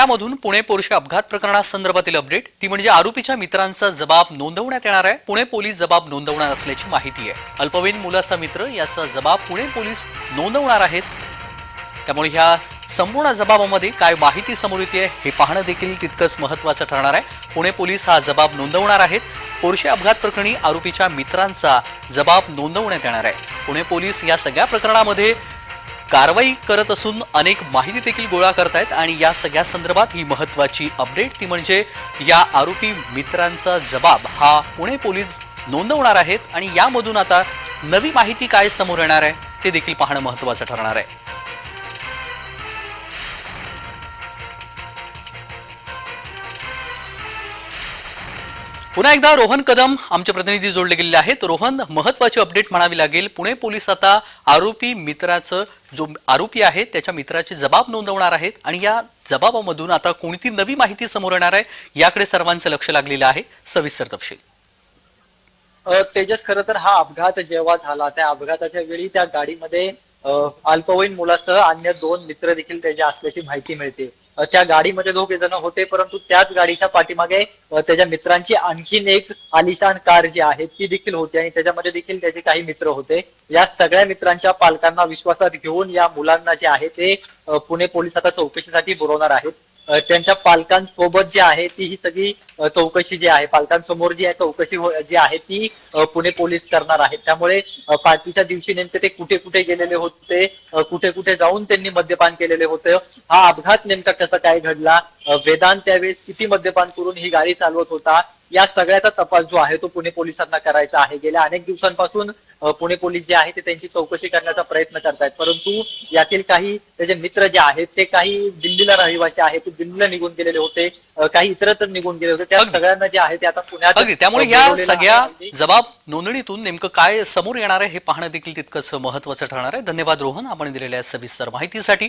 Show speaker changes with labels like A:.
A: त्यामधून पुणे पोरशे अपघात प्रकरणासंदर्भातील अपडेट. ती म्हणजे आरोपीच्या मित्रांचा जबाब नोंदवण्यात येणार आहे. पुणे पोलीस जबाब नोंदवणार असल्याची माहिती आहे. अल्पवयीन मुलाचा मित्र याचा जबाब पुणे पोलीस नोंदवणार आहेत. त्यामुळे ह्या संपूर्ण जबाबामध्ये काय माहिती समोर येते हे पाहणं देखील तितकंच महत्त्वाचं ठरणार आहे. पुणे पोलीस हा जबाब नोंदवणार आहेत. पोरशे अपघात प्रकरणी आरोपीच्या मित्रांचा जबाब नोंदवण्यात येणार आहे. पुणे पोलीस या सगळ्या प्रकरणामध्ये कारवाई करत असून अनेक माहिती देखील गोळा करतायत आणि या सगळ्या संदर्भात ही महत्त्वाची अपडेट. ती म्हणजे या आरोपी मित्रांचा जबाब. हा पुणे पोलीस नोंदवणार आहेत आणि यामधून आता नवी माहिती काय समोर येणार आहे ते देखील पाहणं महत्त्वाचं ठरणार आहे. पुन्हा एकदा रोहन कदम आमचे प्रतिनिधी जोडले गेलेले आहेत. रोहन महत्वाची अपडेट म्हणावी लागेल. पुणे पोलीस आता आरोपी मित्राचं जो आरोपी आहे त्याच्या मित्राचे जबाब नोंदवणार आहेत आणि या जबाबामधून आता कोणती नवी माहिती समोर येणार आहे याकडे सर्वांचं लक्ष लागलेलं आहे. सविस्तर तपशील.
B: तेजस खरं तर हा अपघात जेव्हा झाला त्या अपघाताच्या वेळी त्या गाडीमध्ये अल्पवयीन मुलासह अन्य दोन मित्र देखील त्याच्या असल्याची माहिती मिळते. त्या गाडीमध्ये दोघे जण होते परंतु त्याच गाडीच्या पाठीमागे त्याच्या मित्रांची आणखीन एक आलिशान कार जी आहे ती देखील होती आणि त्याच्यामध्ये देखील त्याचे काही मित्र होते. या सगळ्या मित्रांच्या पालकांना विश्वासात घेऊन या मुलांना जे आहे ते पुणे पोलीस आता चौकशीसाठी बोलवणार आहेत. त्यांच्या पालकांसोबत जी आहे ती ही सगळी चौकशी जी आहे पालकांसमोर जी आहे चौकशी हो, जी आहे ती पुणे पोलीस करणार आहेत. त्यामुळे पार्टीच्या दिवशी नेमके ते कुठे कुठे गेलेले होते कुठे कुठे जाऊन त्यांनी मद्यपान केलेले होते हा अपघात नेमका कसा काय घडला वेदांत त्यावेळेस किती मद्यपान करून ही गाडी चालवत होता या सगळ्याचा तपास जो आहे तो पुणे पोलिसांना करायचा आहे. गेल्या अनेक दिवसांपासून पुणे पोलीस जे आहे ते त्यांची चौकशी करण्याचा प्रयत्न करतायत. परंतु यातील काही त्याचे मित्र जे आहेत ते काही दिल्लीला रहिवासी आहेत ते दिल्लीला निघून गेलेले होते काही इतरत्र निघून गेले होते. त्या. सगळ्यांना जे आहे ते आता पुण्यात
A: त्यामुळे या सगळ्या. जबाब नोंदणीतून नेमकं काय समोर येणार आहे हे पाहणं देखील तितकंच महत्त्वाचं ठरणार आहे. धन्यवाद रोहन आपण दिलेल्या सविस्तर माहितीसाठी.